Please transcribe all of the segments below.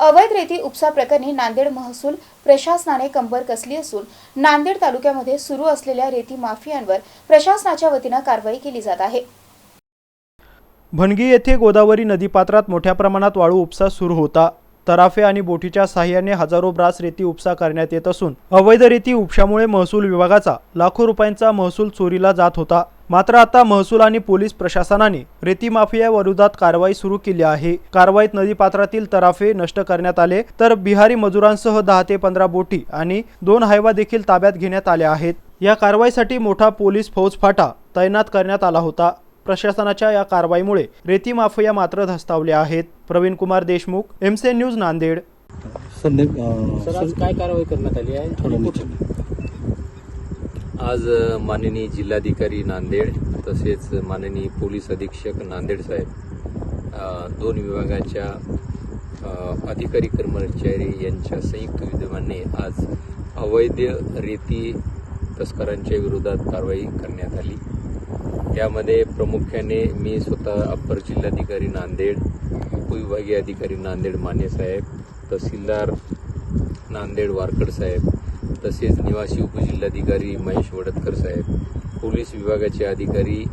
अवैध रेती उपसा प्रकरणी नांदेड महसूल प्रशासनाने कंबर कसली असून नांदेड तालुक्यामध्ये सुरू असलेल्या रेती माफियांवर प्रशासनाच्या वतीनं कारवाई केली जात आहे. भणगी येथे गोदावरी नदीपात्रात मोठ्या प्रमाणात वाळू उपसा सुरू होता. तराफे आणि बोटीच्या साहाय्याने हजारो ब्रास रेती उपसा करण्यात येत असून अवैध रेती उपशामुळे महसूल विभागाचा लाखो रुपयांचा महसूल चोरीला जात होता. मात्र आता महसूल आणि पोलीस प्रशासनाने रेती माफिया विरोधात कारवाई सुरू केली आहे. कारवाईत नदीपात्रातील तराफे नष्ट करण्यात आले तर बिहारी मजुरांसह दहा ते पंधरा बोटी आणि दोन हायवा देखील ताब्यात घेण्यात आल्या आहेत. या कारवाईसाठी मोठा पोलीस फौजफाटा तैनात करण्यात आला होता. प्रशासनाच्या या कारवाईमुळे रेती माफिया मात्र धस्तावले आहेत. प्रवीण कुमार देशमुख एमसे न्यूज नांदेड. सर आज काय कारवाई करण्यात आली आहे? आज माननीय जिल्हाधिकारी नांदेड तसेच माननीय पोलीस अधीक्षक नांदेड साहेब दोन विभागाच्या अधिकारी कर्मचारी यांच्या संयुक्त विद्यमाने आज अवैध रेती तस्करांच्या विरोधात कारवाई करण्यात आली. त्यामध्ये प्रामुख्याने मी स्वतः अप्पर जिल्हाधिकारी नांदेड उपविभागीय अधिकारी नांदेड माने साहेब तहसीलदार नांदेड वारकड साहेब तसेच निवासी उपजिल्हाधिकारी महेश वडतकर साहेब पोलीस विभागाचे अधिकारी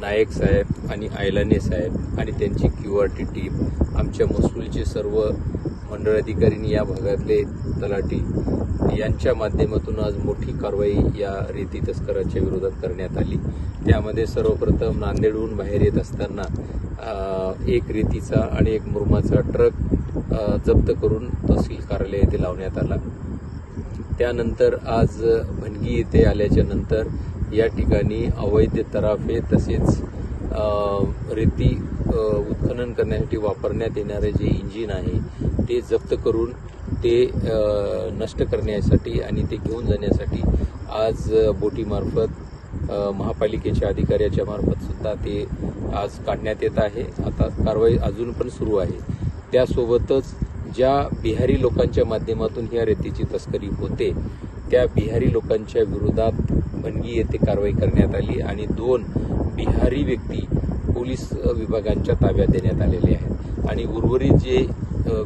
नायक साहेब आणि आयलाने साहेब आणि त्यांची क्यू आर टी टीम आमच्या महसूलचे सर्व मंडळाधिकारींनी या भागातले तलाठी यांच्या माध्यमातून आज मोठी कारवाई या रेती तस्कराच्या विरोधात करण्यात आली. त्यामध्ये सर्वप्रथम नांदेडहून बाहेर येत असताना एक रेतीचा आणि एक मुरमाचा ट्रक जप्त करून तहसील कार्यालय येथे लावण्यात आला. त्यानंतर आज भणगी येथे आल्याच्यानंतर या ठिकाणी अवैध तराफे तसेच रेती उत्खनन करण्यासाठी वापरण्यात येणारे जे इंजिन आहे ते जप्त करून ते नष्ट करण्यासाठी आणि ते घेऊन जाण्यासाठी आज बोटीमार्फत महापालिकेच्या अधिकाऱ्याच्या मार्फत सुद्धा ते आज काढण्यात येत आहे. आता कारवाई अजून पण सुरू आहे. त्यासोबतच ज्या बिहारी लोकांच्या माध्यमातून ह्या रेतीची तस्करी होते त्या बिहारी लोकांच्या विरोधात भणगी येथे कारवाई करण्यात आली आणि दोन बिहारी व्यक्ती पोलीस विभागांच्या ताब्यात देण्यात आलेले आहेत. आणि उर्वरित जे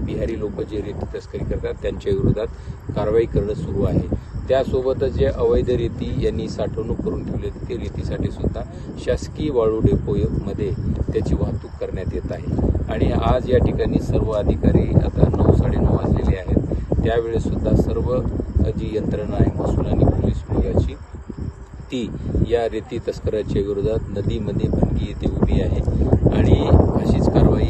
बिहारी लोक जे रेती तस्करी करतात त्यांच्या विरोधात कारवाई करणं सुरू आहे. त्यासोबतच जे अवैध रेती यांनी साठवणूक करून ठेवली होती ते रेतीसाठी सुद्धा शासकीय वाळू डेपोमध्ये त्याची वाहतूक करण्यात येत आहे. आणि आज या ठिकाणी सर्व अधिकारी आता नऊ साडेनऊ वाजलेले आहेत. त्यावेळेस सुद्धा सर्व जी यंत्रणा आहे महसूल आणि पोलीस विभागाची ती या रेती तस्कराच्या विरोधात नदीमध्ये भनगी येथे उभी आहे. आणि अशीच कारवाई